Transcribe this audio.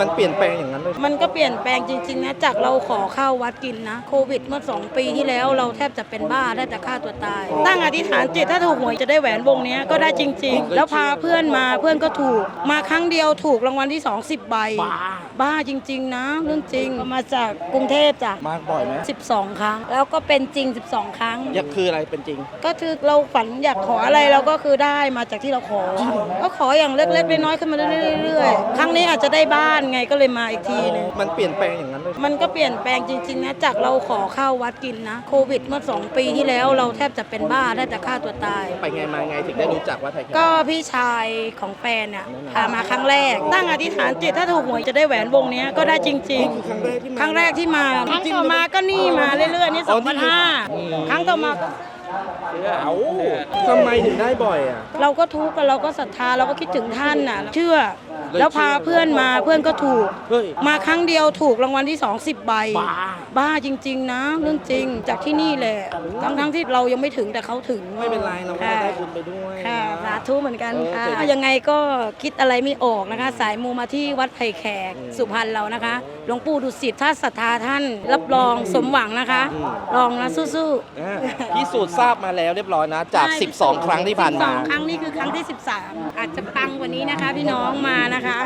มันเปลี่ยนแปลงอย่างนั้นเลย มันก็เปลี่ยนแปลงจริงๆนะจากเราขอข้าววัดกินนะโควิดเมื่อ 2 ปีที่แล้วเราแทบจะเป็นบ้าแทบจะฆ่าตัวตาย ตั้งอธิษฐานจิตถ้าถูกหวยจะได้แหวนวงเนี้ยก็ได้จริง ๆ แล้วพาเพื่อนมาเพื่อนก็ถูก มาครั้งเดียวถูกรางวัลที่2 10ใบบ้าจริง ๆ นะ เรื่องจริงมาจากกรุงเทพจ้ะมากบ่อยไหม12 ครั้ง แล้วก็เป็นจริง 12 ครั้งยักคืออะไรเป็นจริง ก็คือเราฝันอยากขออะไรเราก็คือได้มาจากที่เราขอ ก็ขออย่างเล็กๆน้อยๆขึ้นมาเรื่อยๆครั้งนี้อาจจะได้บ้านไงก็เลยมาอีกทีหนึงมันเปลี่ยนแปลงอย่างนั้นเลยมันก็เปลี่ยนแปลงจริงๆนะจากเราขอข้าววัดกินนะโควิดเมื่อ2ปีที่แล้วเราแทบจะเป็นบ้าแทบจะฆ่าตัวตาย ไปไงมาไงถึงได้รู้จักว่าไทยแคก็พี่ชายของแฟนเนี่ยพามาครั้งแรก ตั้งอธิษฐานจิตถ้าถูกหวยจะได้แหวนวงเนี้ยก็ได้จริงนี่คือครั้งแรกที่ๆคมารั้งแรกที่มา ครั้งต่อมาก็นี่มาเรื่อยๆนี่สองพันห้าครั้งต่อมาก็ เอ้าทำไมถึงได้บ่อยอะ เราก็ทุกข์กันเราก็ศรัทธาเราก็คิดถึงท่านน่ะ เชื่อเลยแล้วพาเพื่อนมาเพื่อนก็ถูก เฮ้ย มาครั้งเดียวถูกรางวัลที่2 10ใบบ้าบ้าจริง ๆ นะ เรื่องจริงจากที่นี่แหละทั้งทั้งๆที่เรายังไม่ถึงแต่เขาถึงไม่เป็นไรเราก็ได้บุญไปด้วยค่ะ สาธุเหมือนกันค่ะเออเจ๋งยังไงก็คิดอะไรไม่ออกนะคะ สายมูมาที่วัดไผ่แขกสุพรรณเรานะคะหลวงปู่ดุสิตถ้าศรัทธาท่าน รับรองสมหวังนะคะ ลองนะสู้อ่าพิ สูจน์ทราบมาแล้วเรียบร้อยนะ จาก ใช่12 ครั้งที่ผ่านมา 12 ครั้งนี้คือครั้งที่ 13 อาจจะปังกว่านี้นะคะ พี่น้องมานะคะ